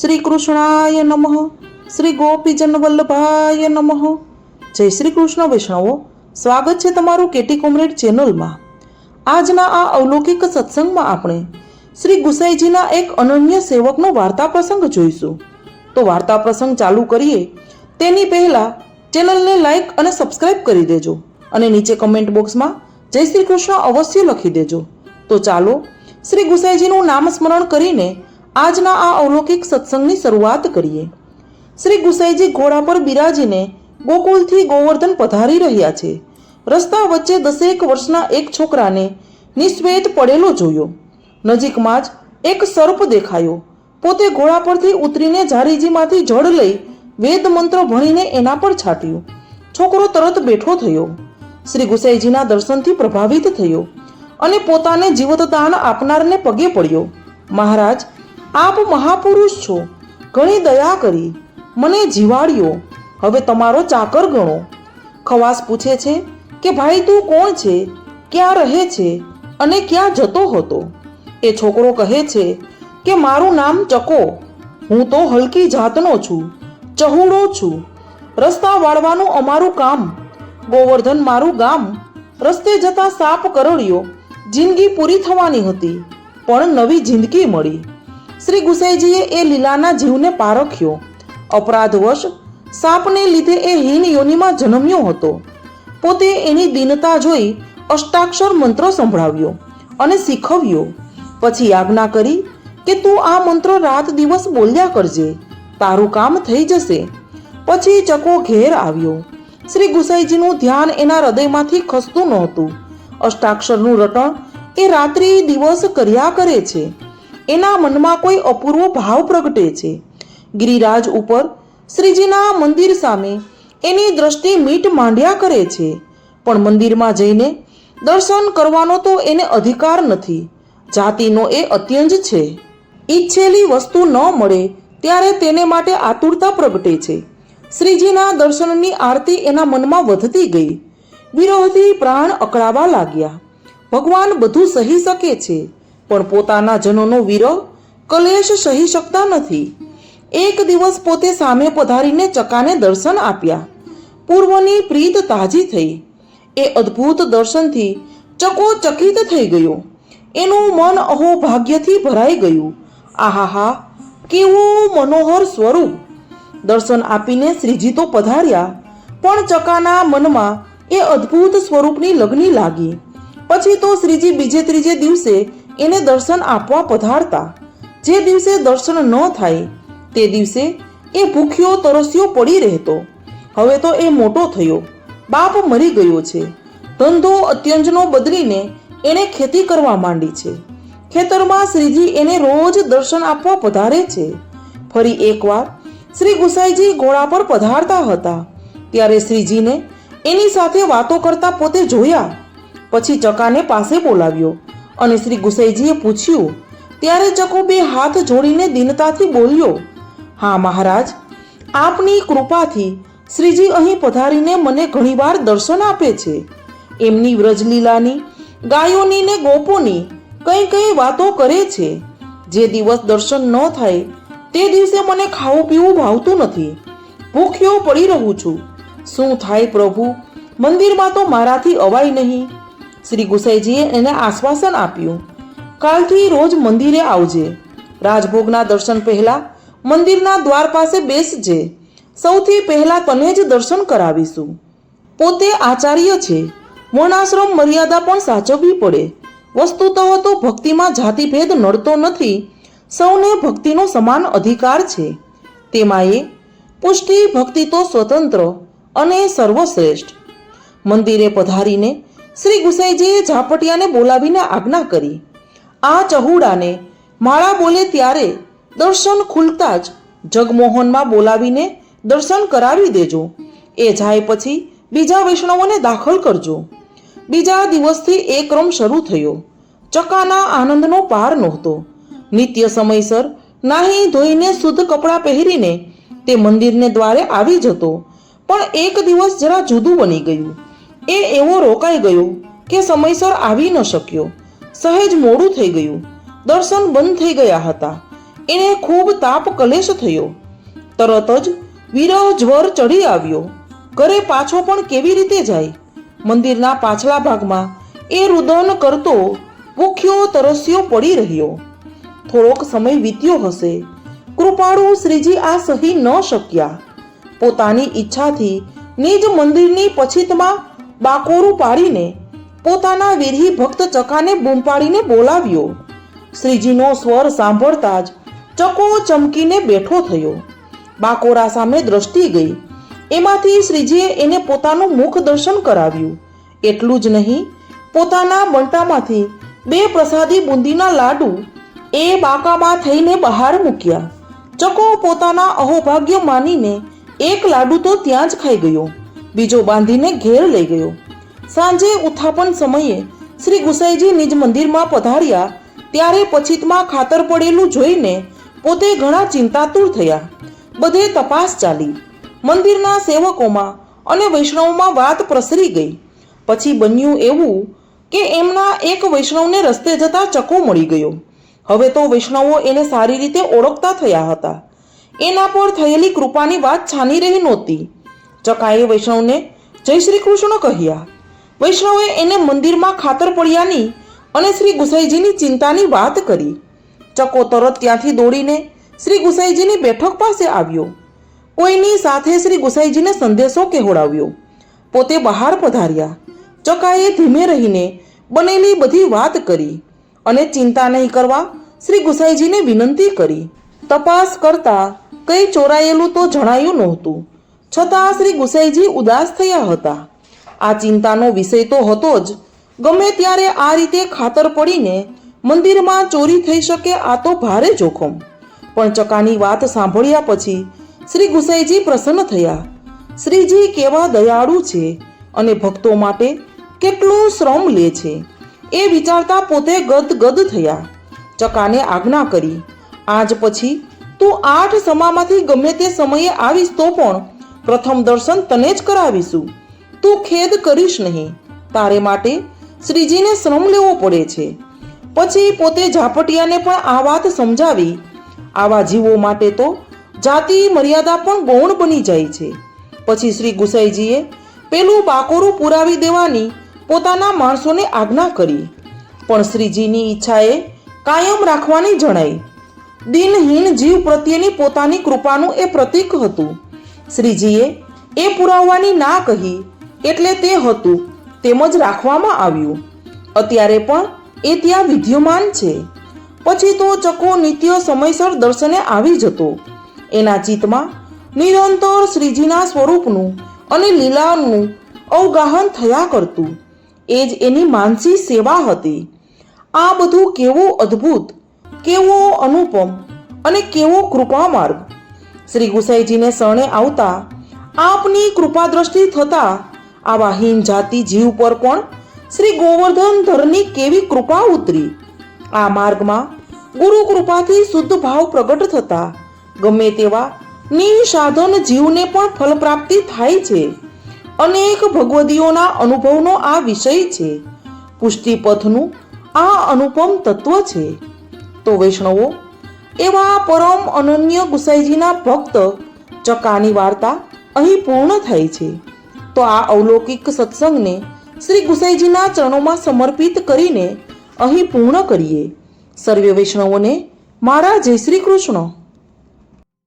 શ્રી કૃષ્ણાય નમઃ. શ્રી ગોપીજન વલ્લભાય નમઃ. જય શ્રી કૃષ્ણ વૈષ્ણવો, સ્વાગત છે તમારું કેટી કોમરેડ ચેનલમાં. આજના આ અવલૌકિક સત્સંગમાં આપણે શ્રી ગુસાઈજીના એક અનન્ય સેવકનો વાર્તા પ્રસંગ જોઈશું. તો વાર્તા પ્રસંગ ચાલુ કરીએ. તેની પહેલાં ચેનલને લાઈક અને સબસ્ક્રાઇબ કરી દેજો અને નીચે કમેન્ટ બોક્સમાં જય શ્રી કૃષ્ણ અવશ્ય લખી દેજો. તો ચાલો, શ્રી ગુસાઈજીનું નામ સ્મરણ કરીને આજના આ અવલૌકિક સત્સંગની શરૂઆત કરીએ. શ્રી ગુસાઈજી ઘોડા પર બિરાજીને ગોકુલથી ગોવર્ધન પધારી રહ્યા છે. રસ્તા વચ્ચે દસેક વર્ષના એક છોકરાને નિશ્વેત પડેલો જોયો. નજીકમાં જ એક સર્પ દેખાયો. પોતે ઘોડા પરથી ઉતરીને ઝારીજીમાંથી જળ લઈ વેદ મંત્ર ભણીને એના પર છાટ્યું. છોકરો તરત બેઠો થયો. શ્રી ગુસાઈજીના દર્શનથી પ્રભાવિત થયો અને પોતાને જીવતદાન આપનારને પગે પડ્યો. મહારાજ આપ મહાપુરુષ છો. ઘણી દયા કરી. મને જીવાડ્યો. હવે તમારો ચાકર ગણો. ખવાસ પૂછે છે કે ભાઈ તું કોણ છે? ક્યાં રહે છે? અને ક્યાં જતો હતો? એ છોકરો કહે છે કે મારું નામ ચકો. હું તો હલકી જાતનો છું. ચહુડો છું. રસ્તા વાળવાનું અમારું કામ. ગોવર્ધન મારું ગામ. રસ્તે જતા સાપ કરડ્યો. જિંદગી પૂરી થવાની હતી. પણ નવી જિંદગી મળી. શ્રી ગુસાઈજીએ એ લીલાના જીવને પારખ્યો અપરાધવશ સાપને લીધે એ હીન યોનિમાં જન્મ્યો હતો. પોતે એની દીનતા જોઈ અષ્ટાક્ષર મંત્ર સંભળાવ્યો અને શીખવ્યો. પછી આજ્ઞા કરી કે તું આ મંત્ર રાત દિવસ બોલ્યા કરજે, તારું કામ થઈ જશે. પછી ચકો ઘેર આવ્યો. શ્રી ગુસાઈજીનું ધ્યાન એના હૃદયમાંથી ખસતું નહોતું. અષ્ટાક્ષરનું રટણ એ રાત્રિ દિવસ કર્યા કરે છે. એના મનમાં કોઈ અપૂર્વ ભાવ પ્રગટે છે. ગિરિરાજ ઉપર શ્રીજીના મંદિર સામે એની દ્રષ્ટિ મીટ માંડ્યા કરે છે. પણ મંદિરમાં જઈને દર્શન કરવાનો તો એને અધિકાર નથી. જાતિનો એ અત્યંજ છે. ઈચ્છેલી વસ્તુ ન મળે ત્યારે તેને માટે આતુરતા પ્રગટે છે. શ્રીજીના દર્શનની આરતી એના મનમાં વધતી ગઈ. વિરોહથી પ્રાણ અકળાવા લાગ્યા. ભગવાન બધું સહી શકે છે. પણ પોતાના જનોનો વિરહ કલેશ સહી શકતા નથી. એક દિવસ પોતે સામે પધારીને ચકાને દર્શન આપ્યા. પૂર્વની પ્રીત તાજી થઈ. એ અદ્ભુત દર્શનથી ચકો ચકિત થઈ ગયો. એનું મન અહો ભાગ્યથી ભરાઈ ગયું. આહાહા, કેવું મનોહર સ્વરૂપ. દર્શન આપીને શ્રીજી તો પધાર્યા, પણ ચકાના મનમાં એ અદ્ભુત સ્વરૂપની લગ્ની લાગી. પછી તો શ્રીજી બીજે ત્રીજે દિવસે એને દર્શન આપવા પધારતા. જે દિવસે દર્શન ન થાય, તે દિવસે એ ભૂખ્યો તરસ્યો પડી રહેતો. હવે તો એ મોટો થયો. બાપ મરી ગયો છે. ધંધો અત્યંજનો બદલીને એણે ખેતી કરવા માંડી છે. ખેતરમાં શ્રીજી એને રોજ દર્શન આપવા પધારે છે. ફરી એકવાર શ્રી ગુસાઈજી ઘોડા પર પધારતા હતા. ત્યારે શ્રીજીને એની સાથે વાતો કરતા પોતે જોયા. પછી ચકાને પાસે બોલાવ્યો. અને શ્રી ગુસાઈજીએ પૂછ્યું, ત્યારે ચકો બે હાથ જોડીને દીનતાથી બોલ્યો, હા મહારાજ, આપની કૃપાથી શ્રીજી અહીં પધારીને મને ઘણીવાર દર્શન આપે છે. એમની વ્રજલીલાની ગાયોની ને ગોપોની કઈ કઈ વાતો કરે છે. જે દિવસ દર્શન ન થાય, તે દિવસે મને ખાવું પીવું ભાવતું નથી. ભૂખ્યો પડી રહું છું. શું થાય પ્રભુ? મંદિરમાં તો મારાથી અવાય નહીં. શ્રી ગુસાઈજીએ એને આશ્વાસન આપ્યું, કાલથી રોજ મંદિરે આવજે. રાજભોગના દર્શન પહેલા મંદિરના દ્વાર પાસે બેસજે. સૌથી પહેલા તને જ દર્શન કરાવીશું. પોતે આચાર્ય છે. વર્ણાશ્રમ મર્યાદા પણ સાચવવી પડે. વસ્તુતઃ તો ભક્તિમાં જાતિભેદ નડતો નથી. સૌને ભક્તિનો સમાન અધિકાર છે. તેમાં એ પુષ્ટિ ભક્તિ તો સ્વતંત્ર અને સર્વશ્રેષ્ઠ. મંદિરે પધારીને શ્રી ગુસાઈજીએ ઝાપટિયાને બોલાવીને આજ્ઞા કરી. આ ચહુડાને માળા બોલે ત્યારે દર્શન ખુલતા જ જગમોહનમાં બોલાવીને દર્શન કરાવી દેજો. એ જાય પછી બીજા વૈષ્ણવોને દાખલ કરજો. બીજા દિવસથી એ ક્રમ શરૂ થયો. ચકાના આનંદનો પાર નહોતો. નિત્ય સમયસર નાહી ધોઈને શુદ્ધ કપડાં પહેરીને તે મંદિરને દ્વારે આવી જતો. પણ એક દિવસ જરા જુદું બની ગયું. એ એવો રોકાઈ ગયો કે સમયસર આવી ન શક્યો. સહેજ મોડું થઈ ગયું. દર્શન બંધ થઈ ગયા હતા. એને ખૂબ તાપ કલેશ થયો. તરત જ વિરહ જ્વર ચડી આવ્યો. ઘરે પાછો પણ કેવી રીતે જાય? મંદિરના પાછલા ભાગમાં એ રુદન કરતો ભૂખ્યો તરસ્યો પડી રહ્યો. થોડોક સમય વીત્યો હશે. કૃપાળુ શ્રીજી આ સહી ન શક્યા. પોતાની ઈચ્છાથી નિજ મંદિરની પછીતમાં બાકોરું પાડીને પોતાના વિરહી ભક્ત ચકાને બૂમ પાડીને બોલાવ્યો. શ્રીજીનો સ્વર સાંભળતા જ ચકો ચમકીને બેઠો થયો. બાકોરા સામે દ્રષ્ટિ ગઈ. એમાંથી શ્રીજીએ એને પોતાનું મુખ દર્શન કરાવ્યું. એટલું જ નહીં, પોતાના બંટામાંથી બે પ્રસાદી બુંદીના લાડુ એ બાકામાં થઈને બહાર મૂક્યા. ચકો પોતાના અહોભાગ્ય માનીને એક લાડુ તો ત્યાં જ ખાઈ ગયો. બીજો બાંધીને ઘેર લઈ ગયો. સાંજે ઉત્થાપન સમયે શ્રી ગુસાઈજી નિજ મંદિરમાં પધાર્યા, ત્યારે પછીતમાં ખાતર પડેલું જોઈને પોતે ઘણા ચિંતાતુર થયા. બધે તપાસ ચાલી. મંદિરના સેવકોમાં અને વૈષ્ણવમાં વાત પ્રસરી ગઈ. પછી બન્યું એવું કે એમના એક વૈષ્ણવને રસ્તે જતા ચકો મળી ગયો. હવે તો વૈષ્ણવો એને સારી રીતે ઓળખતા થયા હતા. એના પર થયેલી કૃપાની વાત છાની રહી નહોતી. ચકાએ વૈષ્ણવને જય શ્રી કૃષ્ણ કહ્યા. વૈષ્ણવે એને મંદિરમાં ખાતર પડ્યાની અને શ્રી ગુસાઈજીની ચિંતાની વાત કરી. ચકો તરત ત્યાંથી દોડીને શ્રી ગુસાઈજીની બેઠક પાસે આવ્યો. કોઈની સાથે શ્રી ગુસાઈજીને સંદેશો કહેવડાવ્યો પોતે બહાર પધાર્યા. ચકાએ ધીમે રહીને બનેલી બધી વાત કરી અને ચિંતા નહીં કરવા શ્રી ગુસાઈજીને વિનંતી કરી. તપાસ કરતા કંઈ ચોરાયેલું તો જણાયું નહોતું. છતાં શ્રી ગુસાઈજી ઉદાસ થયા હતા. આ ચિંતાનો વિષય તો હતો જ. ગમે ત્યારે આ રીતે ખાતર પડીને મંદિરમાં ચોરી થઈ શકે આ તો ભારે જોખમ. પણ ચકાની વાત સાંભળ્યા પછી શ્રી ગુસાઈજી પ્રસન્ન થયા. શ્રીજી, કેવા દયાળુ છે અને ભક્તો માટે કેટલું શ્રમ લે છે. એ વિચારતા પોતે ગદ ગદ થયા. ચકાને આજ્ઞા કરી, આજ પછી તું આઠ સમામાંથી ગમે તે સમયે આવીશ તો પણ પ્રથમ દર્શન તને જ કરાવીશું. તું ખેદ કરીશ નહીં. તારે માટે શ્રીજીને શ્રમ લેવો પડે છે. પછી પોતે ઝાપટિયાને પણ આ વાત સમજાવી. આવા જીવો માટે તો જાતિ મર્યાદા પણ ગૌણ બની જાય છે. પછી શ્રી ગુસાઈજીએ પેલું બાકોરું પુરાવી દેવાની પોતાના માણસોને આજ્ઞા કરી. પણ શ્રીજીની ઈચ્છાએ કાયમ રાખવાની જણાઈ. દિનહીન જીવ પ્રત્યેની પોતાની કૃપાનું એ પ્રતીક હતું. શ્રીજીએ એ પુરાવવાની ના કહી એટલે તે હતું તેમજ રાખવામાં આવ્યું. અત્યારે પણ એ ત્યાં વિદ્યમાન છે. પછી તો ચકો નિત્ય સમયસર દર્શને આવી જતો એના ચિત્તમાં નિરંતર શ્રીજીના સ્વરૂપનું અને લીલાનું અવગાહન થયા કરતું. એ જ એની માનસી સેવા હતી. આ બધું કેવું અદ્ભુત, કેવો અનુપમ અને કેવો કૃપા માર્ગ શ્રી ગુસાઈજીને શરણે આવતા આપની કૃપા દ્રષ્ટિ થતા આવા હીન જાતિ જીવ પર પણ શ્રી ગોવર્ધન ધરની કેવી કૃપા ઉતરી. આ માર્ગમાં ગુરુ કૃપાથી શુદ્ધ ભાવ પ્રગટ થતા ગમે તેવા નિસાધન જીવને પણ ફલ પ્રાપ્તિ થાય છે. અનેક ભગવદીઓના અનુભવનો આ વિષય છે. પુષ્ટિપથનું આ અનુપમ તત્વ છે. તો વૈષ્ણવો એવા પરમ અનન્ય ગુસાઈજીના ભક્ત ચકાની વાર્તા અહીં પૂર્ણ થાય છે. તો આ અવલૌકિક સત્સંગને શ્રી ગુસાઈજીના ચરણોમાં સમર્પિત કરીને અહીં પૂર્ણ કરીએ. સર્વે વૈષ્ણવોને મારા જય શ્રી કૃષ્ણ.